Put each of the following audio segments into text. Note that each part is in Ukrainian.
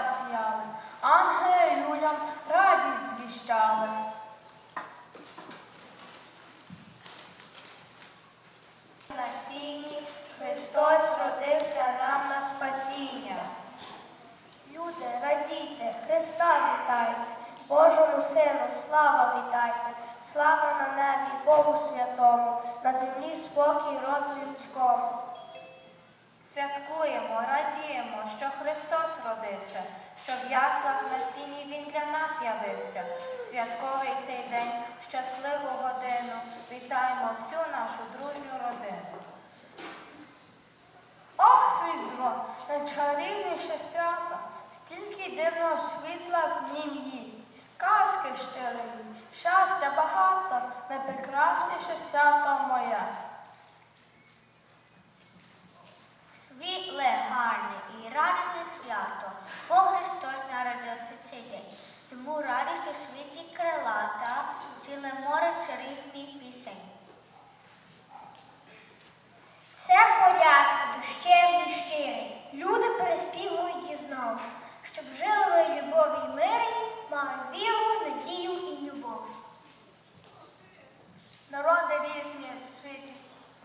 ночі, ангели людям радість звіщали. На сіні Христос родився нам на спасіння. Люди, радійте, Христа вітайте, Божому Сину, слава вітайте, слава на небі, Богу святому, на землі спокій роду людському. Святкуємо, радіємо, що Христос родився, що в яслах на сіні Він для нас явився. Святковий цей день, в щасливу годину, вітаємо всю нашу дружню родину. Ох, Різдво, найчарівніше свято, стільки дивного світла в нім є. Казки щирої, щастя багато, найпрекрасніше свято моє. Світле, гарне і радісне свято, бо Христос народився цей день. Тому радість у світі крилата, ціле море чарівних пісень. Це колядки, душевні щирі, люди переспівують і знову, щоб жили ми любові і мирі, мали віру, надію і любов. Народи різні в світі,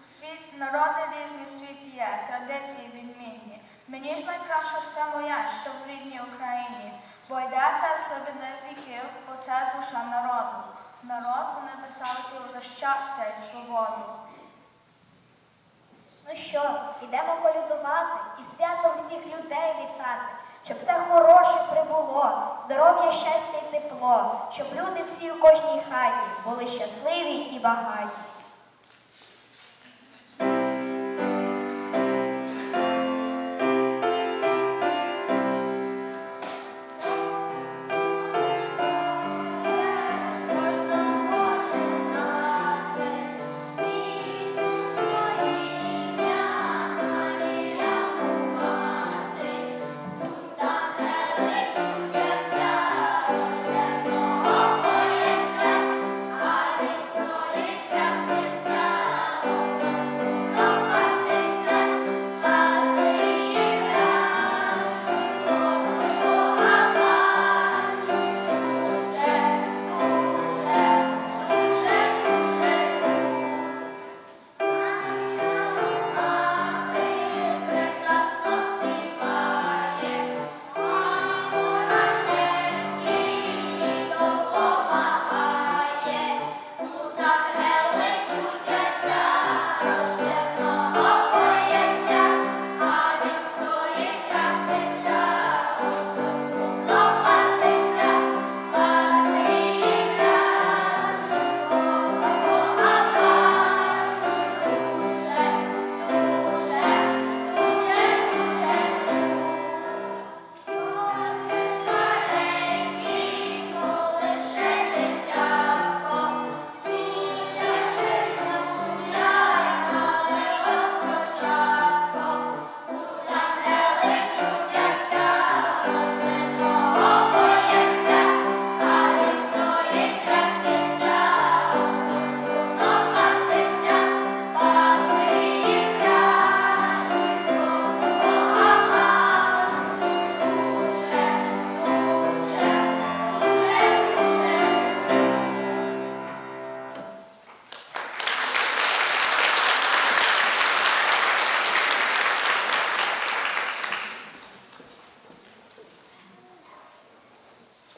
світ, народи різні в світі є, традиції відмінні. Мені ж найкраще все моє, що в рідній Україні, бо йдеться з глибини віків, бо це душа народу. Народ у небесах тіло за щастя і свободу. Ну що, йдемо колядувати і святом всіх людей вітати, щоб все хороше прибуло, здоров'я, щастя і тепло, щоб люди всі у кожній хаті були щасливі і багаті.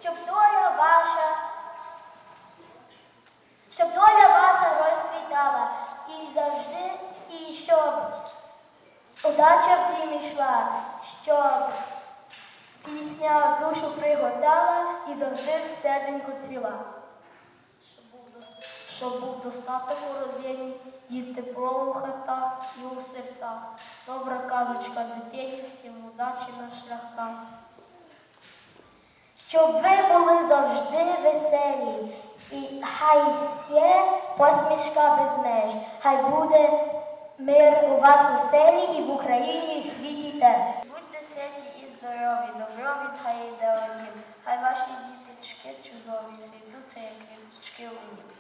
Щоб доля ваша, щоб доля ваша розцвітала і завжди, і щоб удача в дім йшла, щоб пісня душу пригортала і завжди в серденьку цвіла. Щоб був, достаток у родині, і тепло у хатах і у серцях. Добра казочка дитині, всім удачі на шляхах. Щоб ви були завжди веселі, і хай сє посмішка без меж, хай буде мир у вас у селі і в Україні, і світі теж. Будьте святі і здорові, доброві та ідеологі. Хай ваші діточки чудові, світуться, як квіточки у нім.